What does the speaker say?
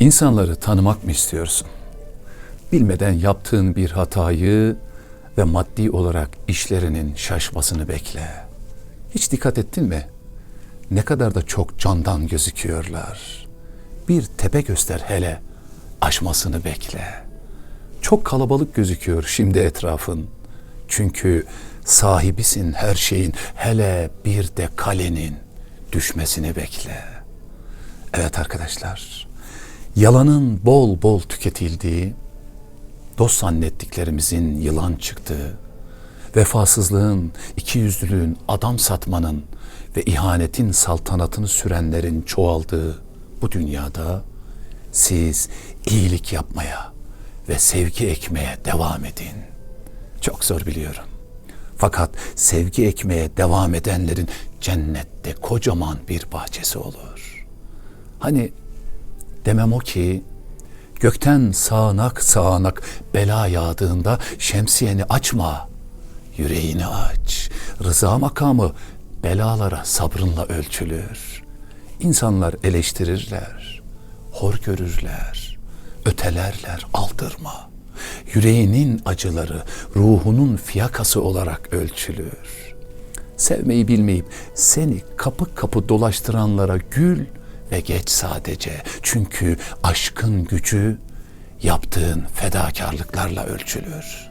İnsanları tanımak mı istiyorsun? Bilmeden yaptığın bir hatayı ve maddi olarak işlerinin şaşmasını bekle. Hiç dikkat ettin mi? Ne kadar da çok candan gözüküyorlar. Bir tepe göster hele, aşmasını bekle. Çok kalabalık gözüküyor şimdi etrafın. Çünkü sahibisin her şeyin, hele bir de kalenin düşmesini bekle. Evet arkadaşlar, yalanın bol bol tüketildiği, dost zannettiklerimizin yılan çıktığı, vefasızlığın, ikiyüzlülüğün, adam satmanın ve ihanetin saltanatını sürenlerin çoğaldığı bu dünyada siz iyilik yapmaya ve sevgi ekmeye devam edin. Çok zor biliyorum. Fakat sevgi ekmeye devam edenlerin cennette kocaman bir bahçesi olur. Hani demem o ki gökten sağanak sağanak bela yağdığında şemsiyeni açma. Yüreğini aç. Rıza makamı belalara sabrınla ölçülür. İnsanlar eleştirirler, hor görürler, ötelerler, aldırma. Yüreğinin acıları ruhunun fiyakası olarak ölçülür. Sevmeyi bilmeyip seni kapı kapı dolaştıranlara gül ve geç sadece. Çünkü aşkın gücü yaptığın fedakarlıklarla ölçülür.